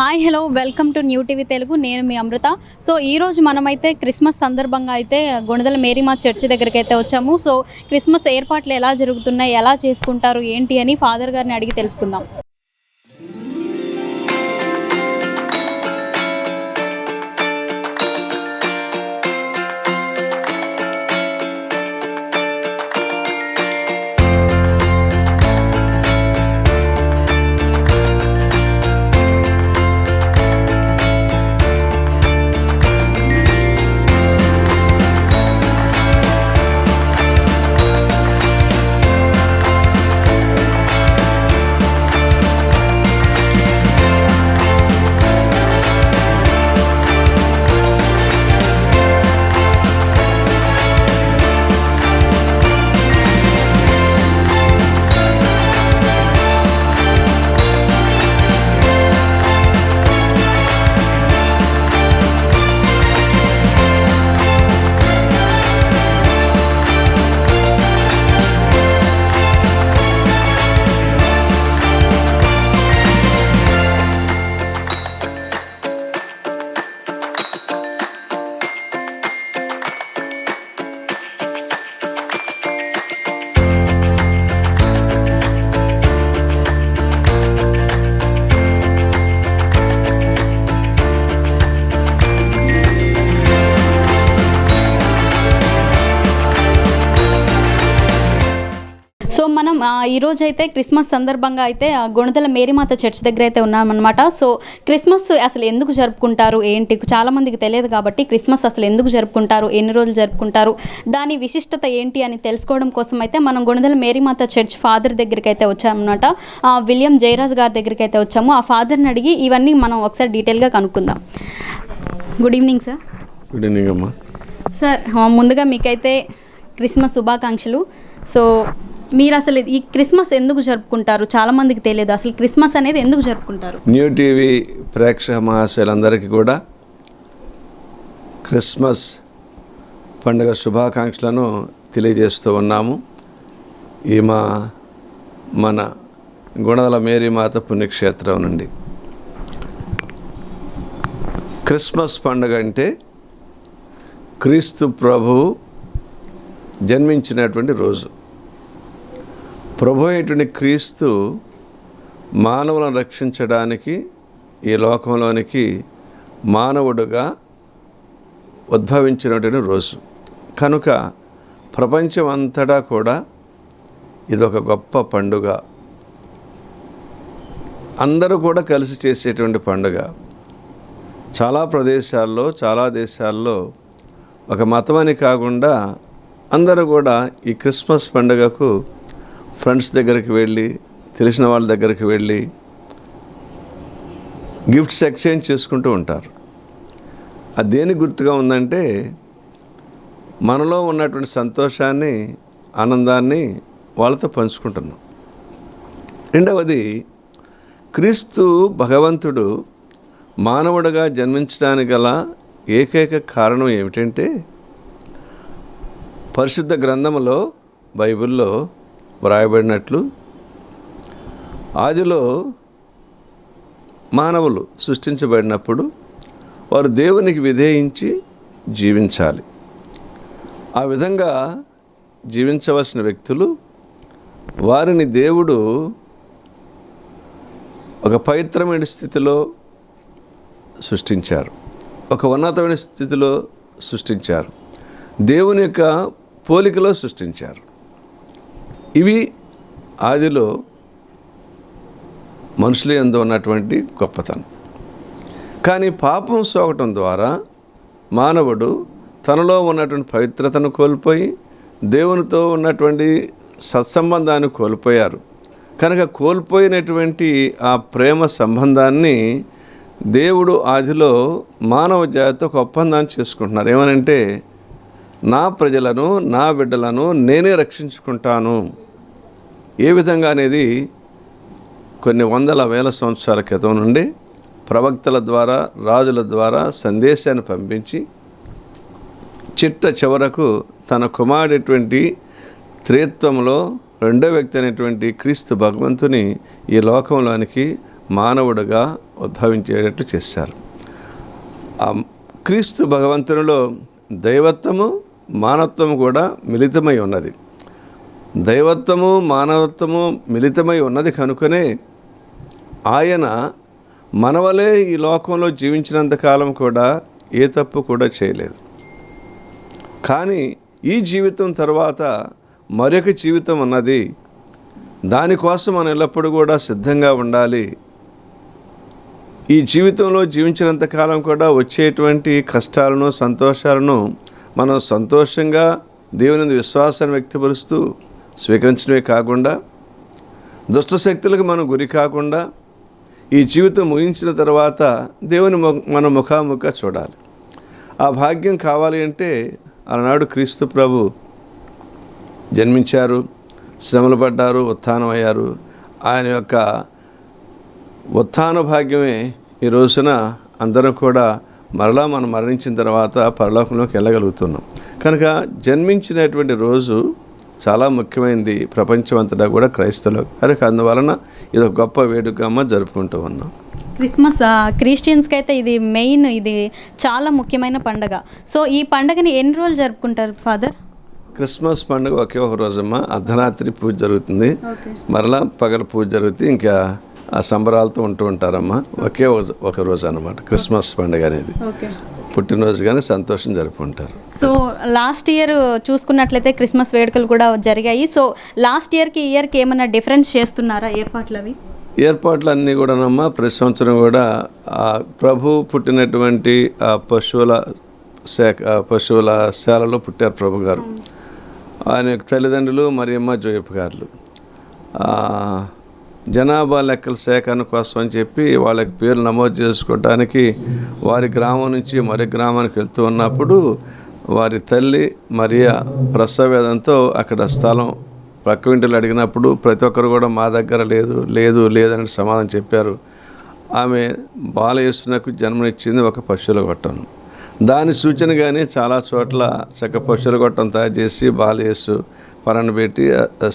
Hi hello welcome to new TV Telugu నేను మీ అమృత. So ఈ రోజు మనమైతే క్రిస్మస్ సందర్భంగా అయితే గుణదల మేరీమా చర్చి దగ్గరికి అయితే వచ్చాము. సో క్రిస్మస్ ఏర్పాట్లు ఎలా జరుగుతున్నాయి? ఎలా చేసుకుంటారు? ఏంటి అని ఫాదర్ గారిని అడిగి తెలుసుకుందాం. సో మనం ఆ, ఈ రోజు అయితే క్రిస్మస్ సందర్భంగా అయితే ఆ, గుణదల మేరీమాత చర్చ్ దగ్గర అయితే ఉన్నామన్నమాట. సో క్రిస్మస్ అసలు ఎందుకు జరుపుకుంటారు ఏంటి? చాలా మందికి తెలియదు కాబట్టి క్రిస్మస్ అసలు ఎందుకు జరుపుకుంటారు? ఎన్ని రోజులు జరుపుకుంటారు? దాని విశిష్టత ఏంటి అని తెలుసుకోవడం కోసం అయితే మనం గుణదల మేరీమాత చర్చ్ ఫాదర్ దగ్గరికి అయితే వచ్చామన్నమాట విలియం జయరాజ్ గారి దగ్గరికి అయితే వచ్చాము. ఆ ఫాదర్ని అడిగి ఇవన్నీ మనం ఒకసారి డీటెయిల్గా కనుక్కుందాం. Good evening sir. Good evening అమ్మా. సార్ ముందుగా మీకైతే క్రిస్మస్ శుభాకాంక్షలు. సో మీరు అసలు ఈ క్రిస్మస్ ఎందుకు జరుపుకుంటారు? చాలా మందికి తెలియదు. అసలు క్రిస్మస్ అనేది ఎందుకు జరుపుకుంటారు? న్యూ టీవీ ప్రేక్షక మహాశయులందరికీ కూడా క్రిస్మస్ పండుగ శుభాకాంక్షలను తెలియజేస్తూ ఉన్నాము. ఈ మా మన గుణదల మేరీమాత పుణ్యక్షేత్రం నుండి. క్రిస్మస్ పండుగ అంటే క్రీస్తు ప్రభువు జన్మించినటువంటి రోజు. ప్రభు అయినటువంటి క్రీస్తు మానవులను రక్షించడానికి ఈ లోకంలోనికి మానవుడుగా ఉద్భవించినటువంటి రోజు. కనుక ప్రపంచం అంతటా కూడా ఇదొక గొప్ప పండుగ. అందరూ కూడా కలిసి చేసేటువంటి పండుగ. చాలా ప్రదేశాల్లో చాలా దేశాల్లో ఒక మతమని కాకుండా అందరూ కూడా ఈ క్రిస్మస్ పండుగకు ఫ్రెండ్స్ దగ్గరికి వెళ్ళి తెలిసిన వాళ్ళ దగ్గరికి వెళ్ళి గిఫ్ట్స్ ఎక్స్చేంజ్ చేసుకుంటూ ఉంటారు. అది దేని గుర్తుగా ఉందంటే మనలో ఉన్నటువంటి సంతోషాన్ని ఆనందాన్ని వాళ్ళతో పంచుకుంటున్నాం. రెండవది క్రీస్తు భగవంతుడు మానవుడిగా జన్మించడానికి గల ఏకైక కారణం ఏమిటంటే పరిశుద్ధ గ్రంథములో బైబిల్లో వ్రాయబడినట్లు. ఆదిలో మానవులు సృష్టించబడినప్పుడు వారు దేవునికి విధేయించి జీవించాలి. ఆ విధంగా జీవించవలసిన వ్యక్తులు వారిని దేవుడు ఒక పవిత్రమైన స్థితిలో సృష్టించారు. ఒక ఉన్నతమైన స్థితిలో సృష్టించారు. దేవుని యొక్క పోలికలో సృష్టించారు. ఇవి ఆదిలో మనుషుల ఎందు ఉన్నటువంటి గొప్పతనం. కానీ పాపం సోకటం ద్వారా మానవుడు తనలో ఉన్నటువంటి పవిత్రతను కోల్పోయి దేవునితో ఉన్నటువంటి సత్సంబంధాన్ని కోల్పోయారు. కనుక కోల్పోయినటువంటి ఆ ప్రేమ సంబంధాన్ని దేవుడు ఆదిలో మానవ జాతితో ఒక ఒప్పందాన్ని చేసుకుంటున్నారు. ఏమనంటే నా ప్రజలను నా బిడ్డలను నేనే రక్షించుకుంటాను. ఏ విధంగా అనేది కొన్ని వందల వేల సంవత్సరాల క్రితం నుండి ప్రవక్తల ద్వారా రాజుల ద్వారా సందేశాన్ని పంపించి చిట్ట చివరకు తన కుమారుడటువంటి త్రిత్వంలో రెండో వ్యక్తి అయినటువంటి క్రీస్తు భగవంతుని ఈ లోకంలోనికి మానవుడుగా ఉద్భవించేటట్లు చేశారు. ఆ క్రీస్తు భగవంతునిలో దైవత్వము మానవత్వము కూడా మిళితమై ఉన్నది. దైవత్వము మానవత్వము మిళితమై ఉన్నది కనుకనే ఆయన మనవలే ఈ లోకంలో జీవించినంత కాలం కూడా ఏ తప్పు కూడా చేయలేదు. కానీ ఈ జీవితం తర్వాత మరొక జీవితం ఉన్నది. దానికోసం మనం ఎల్లప్పుడూ కూడా సిద్ధంగా ఉండాలి. ఈ జీవితంలో జీవించినంత కాలం కూడా వచ్చేటువంటి కష్టాలను సంతోషాలను మనం సంతోషంగా దేవుని విశ్వాసాన్ని వ్యక్తపరుస్తూ స్వీకరించడమే కాకుండా దుష్ట శక్తులకు మనం గురి కాకుండా ఈ జీవితం ముగించిన తర్వాత దేవుని ము- మన ముఖాముఖ చూడాలి. ఆ భాగ్యం కావాలి అంటే ఆనాడు క్రీస్తు ప్రభు జన్మించారు శ్రమలు పడ్డారు ఉత్థానమయ్యారు. ఆయన యొక్క ఉత్థాన భాగ్యమే ఈ రోజున అందరం కూడా మరలా మనం మరణించిన తర్వాత పరలోకంలోకి వెళ్ళగలుగుతున్నాం. కనుక జన్మించినటువంటి రోజు చాలా ముఖ్యమైనది ప్రపంచమంతటా కూడా క్రైస్తవులు కనుక అందువలన ఇది ఒక గొప్ప వేడుకమ్మ జరుపుకుంటూ ఉన్నాం. క్రిస్మస్ క్రిస్టియన్స్కి అయితే ఇది మెయిన్ ఇది చాలా ముఖ్యమైన పండగ. సో ఈ పండగని ఎన్ని రోజులు జరుపుకుంటారు ఫాదర్? క్రిస్మస్ పండుగ ఒకే ఒక రోజమ్మ. అర్ధరాత్రి పూజ జరుగుతుంది. మరలా పగల పూజ జరుగుతుంది. ఇంకా ఆ సంబరాలతో ఉంటూ ఉంటారమ్మా. ఒకే ఒక- రోజు అన్నమాట. క్రిస్మస్ పండుగ అనేది. పుట్టినరోజు కానీ సంతోషం జరుపుకుంటారు. సో లాస్ట్ ఇయర్ చూసుకున్నట్లయితే క్రిస్మస్ వేడుకలు కూడా జరిగాయి. సో లాస్ట్ ఇయర్కి ఇయర్కి ఏమైనా డిఫరెన్స్ చేస్తున్నారా ఏర్పాట్లు అవి ఏర్పాట్లు అన్నీ కూడానమ్మా ప్రతి సంవత్సరం కూడా ఆ ప్రభు పుట్టినటువంటి ఆ పశువుల శాఖ పశువుల శాలలో పుట్టారు ప్రభు గారు. ఆయన యొక్క తల్లిదండ్రులు మరియమ్మ జోయప్ప గారు ఆ, జనాభా లెక్కల సేకరణ కోసం అని చెప్పి వాళ్ళకి పేరు నమోదు చేసుకోవడానికి వారి గ్రామం నుంచి మరో గ్రామానికి వెళ్తూ ఉన్నప్పుడు వారి తల్లి మరియా ప్రసవేదంతో అక్కడ స్థలం పక్క ఇంటిలో అడిగినప్పుడు ప్రతి ఒక్కరు కూడా మా దగ్గర లేదు లేదు లేదని సమాధానం చెప్పారు. ఆమె బాలయేసునకు జన్మనిచ్చింది ఒక పశువుల గొట్టం. దాని సూచనగానే చాలా చోట్ల చక్క పశువుల గొట్టం తయారు చేసి బాలయేసు పరణ పెట్టి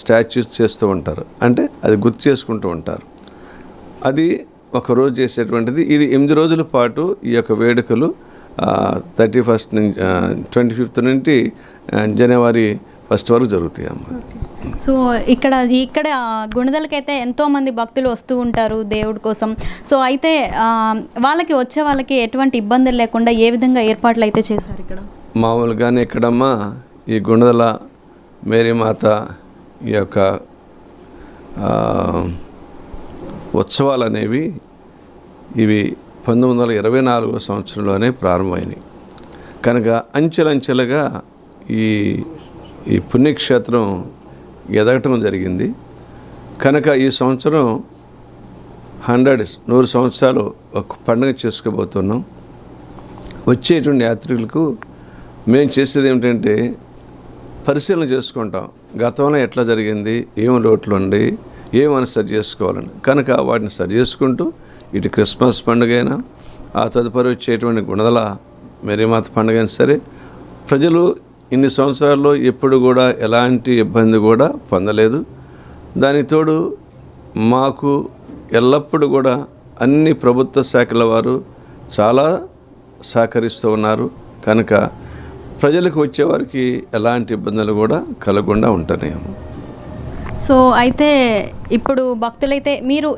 స్టాచ్యూస్ చేస్తూ ఉంటారు. అంటే అది గుర్తు చేసుకుంటూ ఉంటారు. అది ఒక రోజు చేసేటువంటిది. ఇది ఎనిమిది రోజుల పాటు ఈ యొక్క వేడుకలు థర్టీ ఫస్ట్ నుంచి ట్వంటీ ఫిఫ్త్ నుండి జనవరి ఫస్ట్ వరకు జరుగుతాయి అమ్మ. సో ఇక్కడ ఇక్కడ గుణదలకైతే ఎంతో మంది భక్తులు వస్తూ ఉంటారు దేవుడి కోసం. సో అయితే వాళ్ళకి వచ్చే వాళ్ళకి ఎటువంటి ఇబ్బందులు లేకుండా ఏ విధంగా ఏర్పాట్లు అయితే చేశారు ఇక్కడ? మామూలుగానే ఇక్కడమ్మా ఈ గుణదల మేరీమాత ఈ యొక్క ఉత్సవాలు అనేవి ఇవి పంతొమ్మిది వందల ఇరవై నాలుగో సంవత్సరంలోనే ప్రారంభమైనవి కనుక అంచెలంచెలుగా ఈ ఈ పుణ్యక్షేత్రం ఎదగటం జరిగింది. కనుక ఈ సంవత్సరం హండ్రెడ్ నూరు సంవత్సరాలు ఒక పండుగ చేసుకోబోతున్నాం. వచ్చేటువంటి యాత్రికులకు మేము చేసేది ఏమిటంటే పరిశీలన చేసుకుంటాం. గతంలో ఎట్లా జరిగింది? ఏం లోట్లు ఉండి? ఏమని సరి చేసుకోవాలని. కనుక వాటిని సరి చేసుకుంటూ ఇటు క్రిస్మస్ పండుగ అయినా ఆ తదుపరి వచ్చేటువంటి గుణదల మేరీమాత పండుగ అయినా సరే ప్రజలు ఇన్ని సంవత్సరాల్లో ఎప్పుడు కూడా ఎలాంటి ఇబ్బంది కూడా పొందలేదు. దానికి తోడు మాకు ఎల్లప్పుడూ కూడా అన్ని ప్రభుత్వ శాఖల వారు చాలా సహకరిస్తూ ఉన్నారు. కనుక ప్రజలకు వచ్చేవారికి ఎలాంటి ఇబ్బందులు కూడా కలగకుండా ఉంటున్నాయి సో అయితే ఇప్పుడు భక్తులైతే మీరు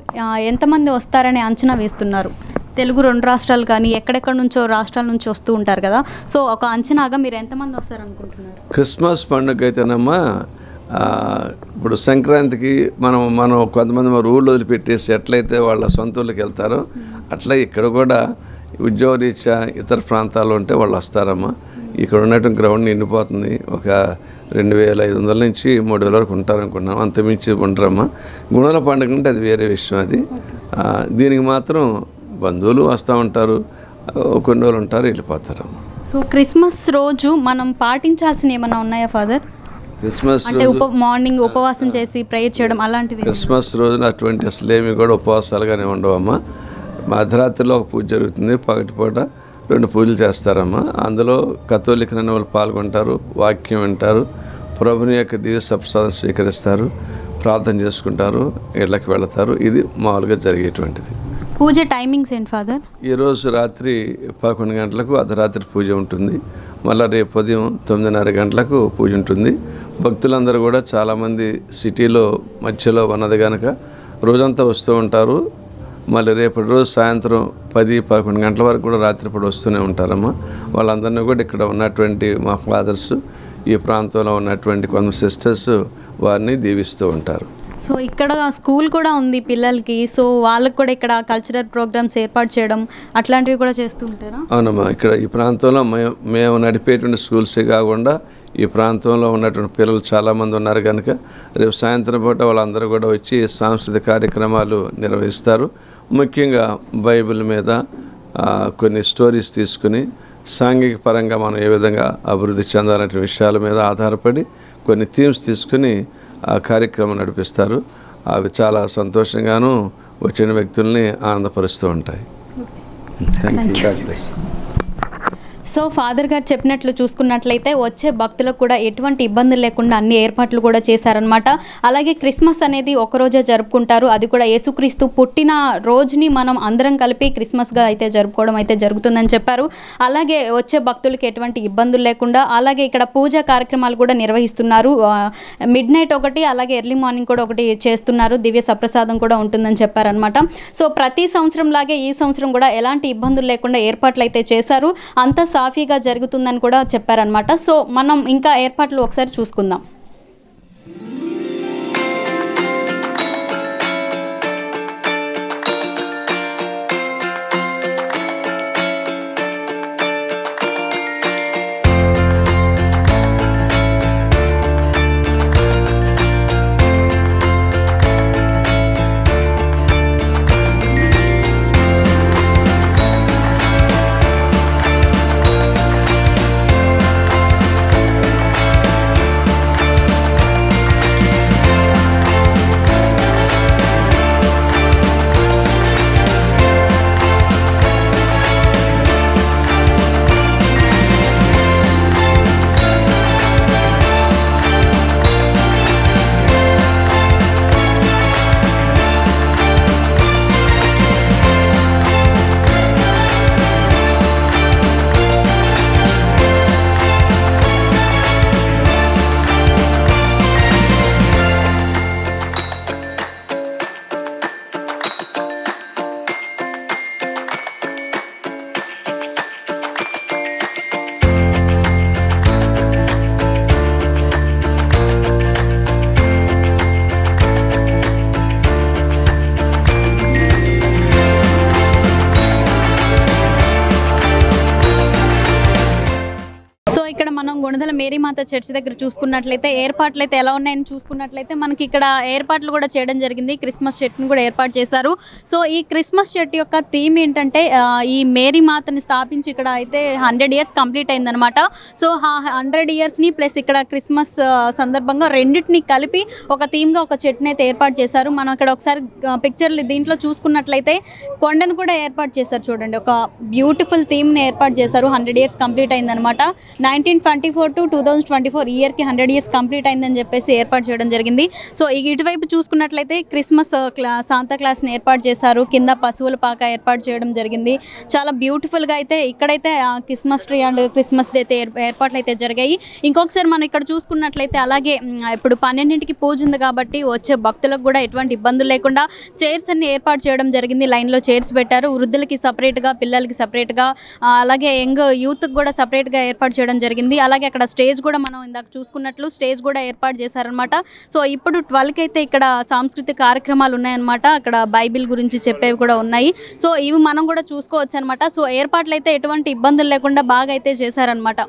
ఎంతమంది వస్తారని అంచనా వేస్తున్నారు? తెలుగు రెండు రాష్ట్రాలు కానీ ఎక్కడెక్కడ నుంచో రాష్ట్రాల నుంచి వస్తూ ఉంటారు కదా? సో ఒక అంచనాగా మీరు ఎంతమంది వస్తారనుకుంటున్నారు? క్రిస్మస్ పండుగ అయితేనమ్మా ఇప్పుడు సంక్రాంతికి మనం మనం కొంతమంది మన ఊళ్ళో వదిలిపెట్టేసి ఎట్లయితే వాళ్ళ సొంత ఊళ్ళకి వెళ్తారో అట్లా ఇక్కడ కూడా ఉద్యోగరీత్యా ఇతర ప్రాంతాల్లో ఉంటే వాళ్ళు వస్తారమ్మా. ఇక్కడ ఉన్నటువంటి గ్రౌండ్ నిండిపోతుంది. ఒక రెండు వేల ఐదు వందల నుంచి మూడు వేల వరకు ఉంటారనుకున్నాం అంతమించి ఉండరమ్మా. గుణాల పండుగ అంటే అది వేరే విషయం అది. దీనికి మాత్రం బంధువులు వస్తూ ఉంటారు. కొన్ని రోజులు ఉంటారు వెళ్ళిపోతారమ్మా. సో క్రిస్మస్ రోజు మనం పాటించాల్సిన ఏమైనా ఉన్నాయా ఫాదర్? క్రిస్మస్ అంటే ఉప మార్నింగ్ ఉపవాసం చేసి ప్రేయర్ చేయడం అలాంటివి క్రిస్మస్ రోజున అటువంటి అసలు ఏమి కూడా ఉపవాసాలుగానే ఉండవమ్మా. అర్ధరాత్రిలో ఒక పూజ జరుగుతుంది. పగటిపూట రెండు పూజలు చేస్తారమ్మా. అందులో కథోలికలైన వాళ్ళు పాల్గొంటారు వాక్యం వింటారు ప్రభుని యొక్క దివ్య సప్రసాదం స్వీకరిస్తారు ప్రార్థన చేసుకుంటారు ఇళ్ళకి వెళతారు. ఇది మామూలుగా జరిగేటువంటిది. పూజ టైమింగ్స్ ఏంటి ఫాదర్? ఈరోజు రాత్రి పదకొండు గంటలకు అర్ధరాత్రి పూజ ఉంటుంది. మళ్ళీ రేపు ఉదయం తొమ్మిదిన్నర గంటలకు పూజ ఉంటుంది. భక్తులందరూ కూడా చాలామంది సిటీలో మధ్యలో ఉన్నది కనుక రోజంతా వస్తూ ఉంటారు. మళ్ళీ రేపటి రోజు సాయంత్రం పది పదకొండు గంటల వరకు కూడా రాత్రిపూట వస్తూనే ఉంటారమ్మా. వాళ్ళందరినీ కూడా ఇక్కడ ఉన్నటువంటి మా ఫాదర్స్ ఈ ప్రాంతంలో ఉన్నటువంటి కొంత సిస్టర్స్ వారిని దీవిస్తూ ఉంటారు. సో ఇక్కడ స్కూల్ కూడా ఉంది పిల్లలకి. సో వాళ్ళకి కూడా ఇక్కడ కల్చరల్ ప్రోగ్రామ్స్ ఏర్పాటు చేయడం అట్లాంటివి కూడా చేస్తూ ఉంటారా? అవునమ్మా ఇక్కడ ఈ ప్రాంతంలో మేము మేము నడిపేటువంటి స్కూల్సే కాకుండా ఈ ప్రాంతంలో ఉన్నటువంటి పిల్లలు చాలామంది ఉన్నారు కనుక రేపు సాయంత్రం పూట వాళ్ళందరూ కూడా వచ్చి సాంస్కృతిక కార్యక్రమాలు నిర్వహిస్తారు. ముఖ్యంగా బైబిల్ మీద కొన్ని స్టోరీస్ తీసుకుని సాంఘిక పరంగా మనం ఏ విధంగా అభివృద్ధి చెందాలనే విషయాల మీద ఆధారపడి కొన్ని థీమ్స్ తీసుకుని ఆ కార్యక్రమం నడిపిస్తారు. అవి చాలా సంతోషంగాను వచ్చిన వ్యక్తుల్ని ఆనందపరుస్తూ ఉంటాయి. థ్యాంక్ యూ సో ఫాదర్ గారు చెప్పినట్లు చూసుకున్నట్లయితే వచ్చే భక్తులకు కూడా ఎటువంటి ఇబ్బందులు లేకుండా అన్ని ఏర్పాట్లు కూడా చేశారనమాట అలాగే క్రిస్మస్ అనేది ఒకరోజే జరుపుకుంటారు. అది కూడా యేసుక్రీస్తు పుట్టిన రోజుని మనం అందరం కలిపి క్రిస్మస్గా అయితే జరుపుకోవడం అయితే జరుగుతుందని చెప్పారు. అలాగే వచ్చే భక్తులకు ఎటువంటి ఇబ్బందులు లేకుండా అలాగే ఇక్కడ పూజా కార్యక్రమాలు కూడా నిర్వహిస్తున్నారు. మిడ్ నైట్ ఒకటి అలాగే ఎర్లీ మార్నింగ్ కూడా ఒకటి చేస్తున్నారు. దివ్య సప్రసాదం కూడా ఉంటుందని చెప్పారనమాట సో ప్రతి సంవత్సరం లాగే ఈ సంవత్సరం కూడా ఎలాంటి ఇబ్బందులు లేకుండా ఏర్పాట్లు అయితే చేశారు. అంత సాఫీగా జరుగుతుందని కూడా చెప్పారనమాట సో మనం ఇంకా ఏర్పాట్లు ఒకసారి చూసుకుందాం. చర్చ్ దగ్గర చూసుకున్నట్లయితే ఏర్పాట్లు అయితే ఎలా ఉన్నాయని చూసుకున్నట్లయితే మనకి ఇక్కడ ఏర్పాట్లు కూడా చేయడం జరిగింది. క్రిస్మస్ చెట్టును కూడా ఏర్పాటు చేశారు. సో ఈ క్రిస్మస్ చెట్టు యొక్క థీమ్ ఏంటంటే ఈ మేరీ మాతని స్థాపించి ఇక్కడ అయితే హండ్రెడ్ ఇయర్స్ కంప్లీట్ అయిందనమాట సో ఆ హండ్రెడ్ ఇయర్స్ని ప్లస్ ఇక్కడ క్రిస్మస్ సందర్భంగా రెండింటిని కలిపి ఒక థీమ్గా ఒక చెట్టుని అయితే ఏర్పాటు చేశారు. మనం ఇక్కడ ఒకసారి పిక్చర్లు దీంట్లో చూసుకున్నట్లయితే కొండను కూడా ఏర్పాటు చేశారు చూడండి. ఒక బ్యూటిఫుల్ థీమ్ని ఏర్పాటు చేశారు. హండ్రెడ్ ఇయర్స్ కంప్లీట్ అయిందనమాట nineteen twenty four to two thousand twenty four ఇయర్కి హండ్రెడ్ ఇయర్స్ కంప్లీట్ అయిందని చెప్పేసి ఏర్పాటు చేయడం జరిగింది. సో ఈ ఇటువైపు చూసుకున్నట్లయితే క్రిస్మస్ క్లా సాంతా క్లాస్ని ఏర్పాటు చేశారు. కింద పశువుల పాక ఏర్పాటు చేయడం జరిగింది. చాలా బ్యూటిఫుల్గా అయితే ఇక్కడైతే Christmas tree and Christmas day అయితే ఏర్పాట్లు అయితే జరిగాయి. ఇంకొకసారి మనం ఇక్కడ చూసుకున్నట్లయితే అలాగే ఇప్పుడు పన్నెండింటికి పూజ ఉంది కాబట్టి వచ్చే భక్తులకు కూడా ఎటువంటి ఇబ్బందులు లేకుండా చైర్స్ అన్ని ఏర్పాటు చేయడం జరిగింది. లైన్లో చైర్స్ పెట్టారు. వృద్ధులకి సపరేట్గా పిల్లలకి సపరేట్గా అలాగే యంగ్ యూత్కి కూడా సపరేట్గా ఏర్పాటు చేయడం జరిగింది. అలాగే అక్కడ స్టేజ్ కూడా మనం ఇందాక చూసుకున్నట్లు స్టేజ్ కూడా ఏర్పాటు చేశారనమాట సో ఇప్పుడు ట్వెల్వ్కి అయితే ఇక్కడ సాంస్కృతిక కార్యక్రమాలు ఉన్నాయన్నమాట. అక్కడ బైబిల్ గురించి చెప్పేవి కూడా ఉన్నాయి. సో ఇవి మనం కూడా చూసుకోవచ్చు అనమాట సో ఏర్పాట్లు అయితే ఎటువంటి ఇబ్బందులు లేకుండా బాగా అయితే చేశారనమాట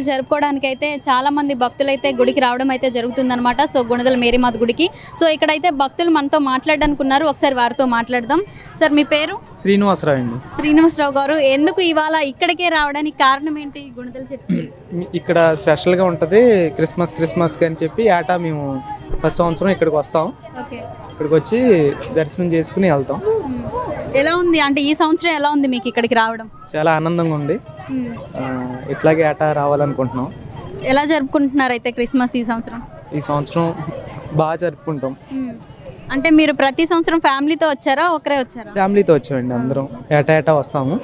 వేడుకలు జరుపుకోవడానికి అయితే చాలా మంది భక్తులు అయితే గుడికి రావడం అయితే జరుగుతుందన్నమాట. సో గుణదల మేరీమాత గుడికి. సో ఇక్కడైతే భక్తులు మనతో మాట్లాడడానికి ఉన్నారు ఒకసారి వారితో మాట్లాడదాం. సార్ మీ పేరు? శ్రీనివాసరావు అండి. శ్రీనివాసరావు గారు ఎందుకు ఇవాళ ఇక్కడికే రావడానికి కారణం ఏంటి గుణదల చర్చి? ఇక్కడ స్పెషల్గా ఉంటుంది క్రిస్మస్ క్రిస్మస్కి అని చెప్పి ఏటా మేము ప్రతి సంవత్సరం ఇక్కడికి వస్తాం. ఇక్కడికి వచ్చి దర్శనం చేసుకుని వెళ్తాం. ఎలా ఉంది? అంటే ఈ సంవత్సరం ఎలా ఉంది మీకు ఇక్కడికి రావడం? చాలా ఆనందంగా ఉంది. ఇట్లాగే ఏటా రావాలనుకుంటున్నాం ఎలా జరుపుకుంటున్నారు అయితే క్రిస్మస్ ఈ సంవత్సరం? ఈ సంవత్సరం బాగా జరుపుకుంటాం. అంటే మీరు ప్రతి సంవత్సరం ఫ్యామిలీతో వచ్చారా? ఒకరే వచ్చారా? ఫ్యామిలీతో వచ్చామండి అందరం. ఏటా ఏటా వస్తాము.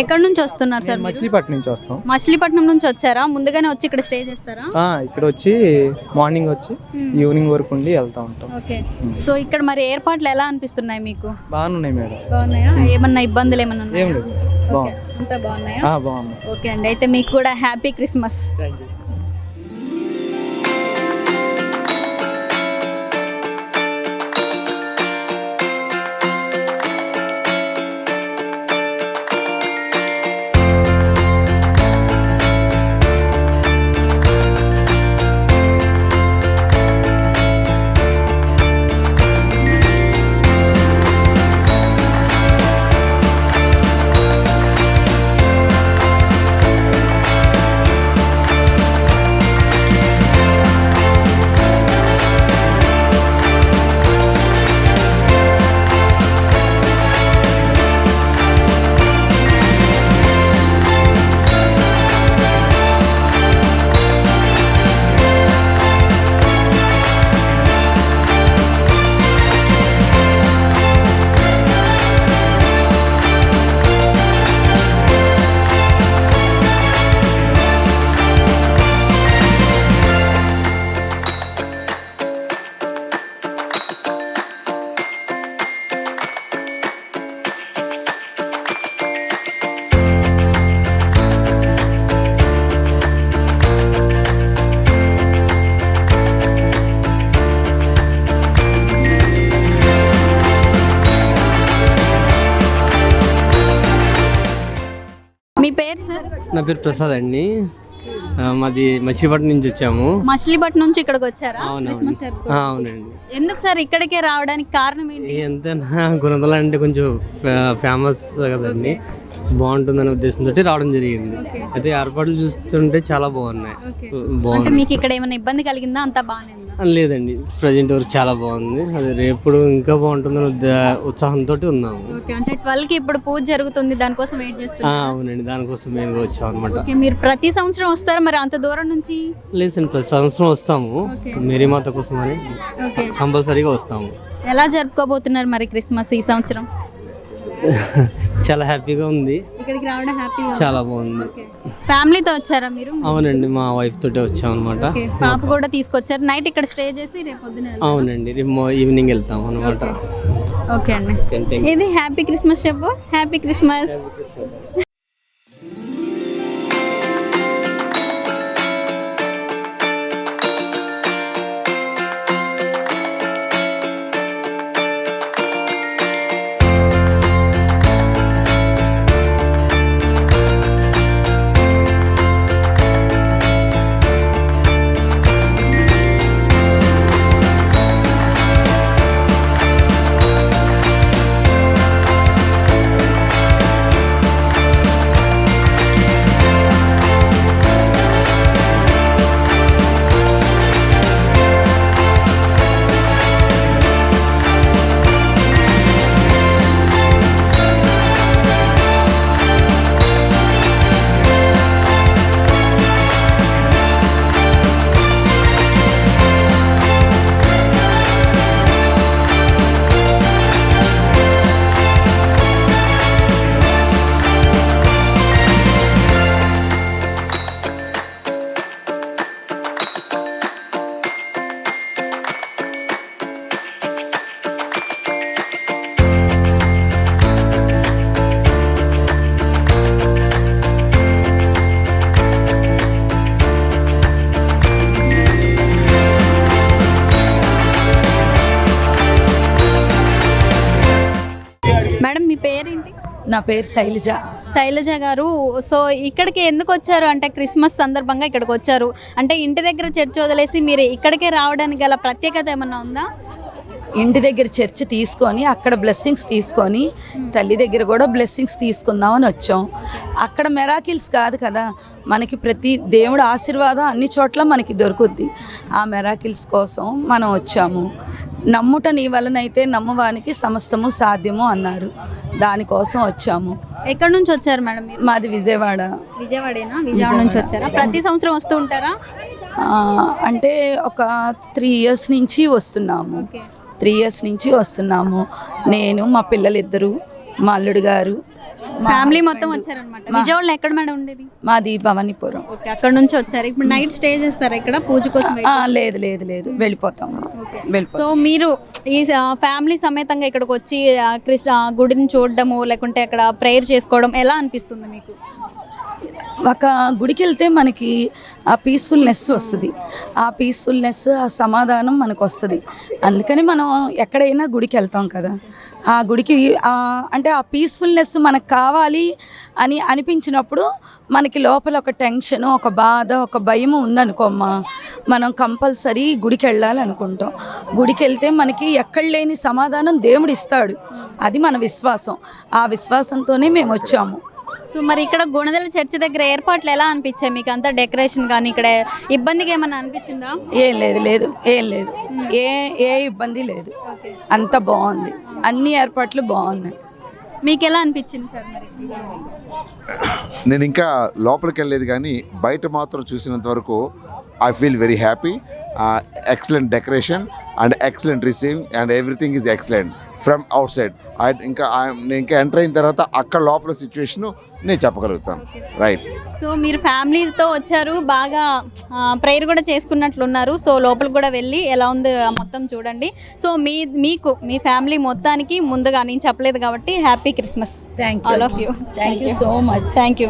ఎక్కడి నుంచి వస్తున్నారు సార్? మచిలీపట్నం నుంచి వస్తాం. మచిలీపట్నం నుంచి వచ్చారా? ముందుగానే వచ్చి ఇక్కడ స్టే చేస్తారా? ఇక్కడ వచ్చి మార్నింగ్ వచ్చి ఈవినింగ్ వరకు ఉండి వెళ్తూ ఉంటాం. ఓకే. సో ఇక్కడ మరి ఏర్పాట్లు ఎలా అనిపిస్తున్నాయి మీకు? బాగానే ఉన్నాయి మేడం. బాగున్నాయా? ఏమన్నా ఇబ్బందులు ఏమన్నా ఏం ఉన్నాయా లేదు బాగున్నాయా? బాగుంది. ఓకే అండి. అయితే మీకు కూడా హ్యాపీ క్రిస్మస్. Thank you. పేరు ప్రసాద్ అండి. మాది మచిలీపట్నం నుంచి వచ్చాము. మచిలీపట్నం నుంచి ఇక్కడికి వచ్చారా? క్రిస్మస్ జరుపుకో- అవునండి. ఎందుకు సార్ ఇక్కడికే రావడానికి కారణం ఏంటి? ఎంతైనా గుణదల అంటే కొంచెం ఫేమస్ కదండి బాగుంటుందనే ఉద్దేశంతో రావడం జరిగింది. అయితే ఏర్పాట్లు చూస్తుంటే చాలా బాగున్నాయి. బాగుంది. మీకు ఇక్కడ ఏమైనా ఇబ్బంది కలిగిందా? అంతా బాగానే ఉందా? లేదండి. ప్రజెంట్ వరకు చాలా బాగుంది. అది రేపు ఇంకా బాగుంటుందని ఉద్ద- ఉత్సాహంతో ఉన్నాము. అంటే ట్వెల్వ్కి ఇప్పుడు పూజ జరుగుతుంది. దానికోసం వెయిట్ చేస్తున్నారు. అవునండి. దానికోసం మేము వచ్చాం అనమాట మీరు ప్రతి సంవత్సరం వస్తారా? మరి అంత దూరం నుంచి? లేదండి. ప్రతి సంవత్సరం వస్తాము. ఓకే. మేరీమాత కోసం అని కంపల్సరీగా వస్తాము. ఎలా జరుపుకోబోతున్నారు మరి క్రిస్మస్ ఈ సంవత్సరం? చాలా హ్యాపీగా ఉంది. ఇక్కడికి రావడం హ్యాపీ చాలా బాగుంది. ఫ్యామిలీతో వచ్చారా మీరు? అవునండి మా వైఫ్ తోటే వచ్చాం అనమాట పాప కూడా తీసుకొచ్చారు. నైట్ ఇక్కడ స్టే చేసి రేపు పొద్దున? అవునండి రేపు ఈవినింగ్ వెళ్తాం అనమాట ఓకే. అండి. ఇది హ్యాపీ క్రిస్మస్ చెప్పు. హ్యాపీ క్రిస్మస్ పేరు శైలజ. శైలజ గారు సో ఇక్కడికి ఎందుకు వచ్చారు? అంటే క్రిస్మస్ సందర్భంగా ఇక్కడికి వచ్చారు. అంటే ఇంటి దగ్గర చర్చ్ వదిలేసి మీరు ఇక్కడికే రావడానికి గల ప్రత్యేకత ఏమన్నా ఉందా? ఇంటి దగ్గర చర్చ్ తీసుకొని అక్కడ బ్లెస్సింగ్స్ తీసుకొని తల్లి దగ్గర కూడా బ్లెస్సింగ్స్ తీసుకుందామని వచ్చాం. అక్కడ మెరాకిల్స్ కాదు కదా మనకి ప్రతి దేవుడు ఆశీర్వాదం అన్ని చోట్ల మనకి దొరుకుద్ది. ఆ మెరాకిల్స్ కోసం మనం వచ్చాము. నమ్ముట నీ వలనైతే నమ్మవానికి సమస్తము సాధ్యము అన్నారు. దానికోసం వచ్చాము. ఎక్కడి నుంచి వచ్చారు మేడం మాది విజయవాడ. విజయవాడేనా? విజయవాడ నుంచి వచ్చారా? ప్రతి సంవత్సరం వస్తూ ఉంటారా? అంటే ఒక త్రీ ఇయర్స్ నుంచి వస్తున్నాము. ఓకే. త్రీ ఇయర్స్ నుంచి వస్తున్నాము. నేను మా పిల్లలిద్దరు మా అల్లుడు గారు ఫ్యామిలీ మొత్తం. వచ్చారనమాట విజయవాడలో ఎక్కడ మేడం ఉండేది? మాది భవానీపురం. ఓకే అక్కడ నుంచి వచ్చారు. ఇప్పుడు నైట్ స్టే చేస్తారా ఇక్కడ? పూజ కోసం లేదు లేదు లేదు. వెళ్ళిపోతాం సో మీరు ఈ ఫ్యామిలీ సమేతంగా ఇక్కడికి వచ్చి కృష్ణ గుడిని చూడడము లేకుంటే అక్కడ ప్రేయర్ చేసుకోవడం ఎలా అనిపిస్తుంది మీకు? ఒక గుడికి వెళ్తే మనకి ఆ పీస్ఫుల్నెస్ వస్తుంది. ఆ పీస్ఫుల్నెస్ ఆ సమాధానం మనకు వస్తుంది. అందుకని మనం ఎక్కడైనా గుడికి వెళ్తాం కదా. ఆ గుడికి అంటే ఆ పీస్ఫుల్నెస్ మనకు కావాలి అని అనిపించినప్పుడు మనకి లోపల ఒక టెన్షన్ ఒక బాధ ఒక భయం ఉందనుకోమ్మా. మనం కంపల్సరీ గుడికి వెళ్ళాలి అనుకుంటాం గుడికి వెళ్తే మనకి ఎక్కడ లేని సమాధానం దేవుడు ఇస్తాడు. అది మన విశ్వాసం. ఆ విశ్వాసంతోనే మేము వచ్చాము. సో మరి ఇక్కడ గుణదల చర్చ్ దగ్గర ఏర్పాట్లు ఎలా అనిపించాయి? మీకు అంతా డెకరేషన్ కానీ ఇక్కడ ఇబ్బందిగా ఏమన్నా అనిపించిందా? ఏం లేదు లేదు ఏం లేదు. ఏ ఏ ఇబ్బంది లేదు. ఓకే అంత బాగుంది. అన్ని ఏర్పాట్లు బాగున్నాయి. మీకు ఎలా అనిపించింది సార్ మరి? నేను ఇంకా లోపలికి వెళ్ళలేదు కానీ బయట మాత్రం చూసినంత వరకు I feel very happy excellent decoration and excellent receiving and everything is excellent from outside. ఇంకా I- నేను ఇంకా ఎంటర్ అయిన తర్వాత అక్కడ లోపల సిచ్యువేషన్ నేను చెప్పగలుగుతాను. రైట్ సో మీరు ఫ్యామిలీతో వచ్చారు బాగా ప్రేయర్ కూడా చేసుకున్నట్లున్నారు. సో లోపలికి కూడా వెళ్ళి ఎలా ఉంది మొత్తం చూడండి. సో మీ మీకు మీ ఫ్యామిలీ మొత్తానికి ముందుగా నేను చెప్పలేదు కాబట్టి happy Christmas. Thank all of you thank you so much thank you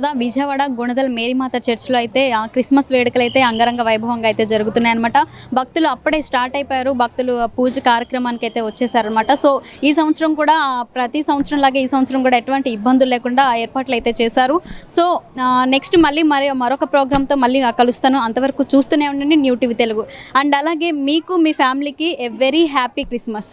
కదా విజయవాడ గుణదల మేరీమాత చర్చ్లో అయితే ఆ క్రిస్మస్ వేడుకలు అయితే అంగరంగ వైభవంగా అయితే జరుగుతున్నాయి అనమాట భక్తులు అప్పుడే స్టార్ట్ అయిపోయారు భక్తులు పూజ కార్యక్రమానికి అయితే వచ్చేసారనమాట సో ఈ సంవత్సరం కూడా ప్రతి సంవత్సరం లాగే ఈ సంవత్సరం కూడా ఎటువంటి ఇబ్బందులు లేకుండా ఏర్పాట్లు అయితే చేశారు. సో నెక్స్ట్ మళ్ళీ మరి మరొక ప్రోగ్రామ్తో మళ్ళీ కలుస్తాను. అంతవరకు చూస్తూనే ఉండండి న్యూ టీవీ తెలుగు. అండ్ అలాగే మీకు మీ ఫ్యామిలీకి ఎ వెరీ హ్యాపీ క్రిస్మస్.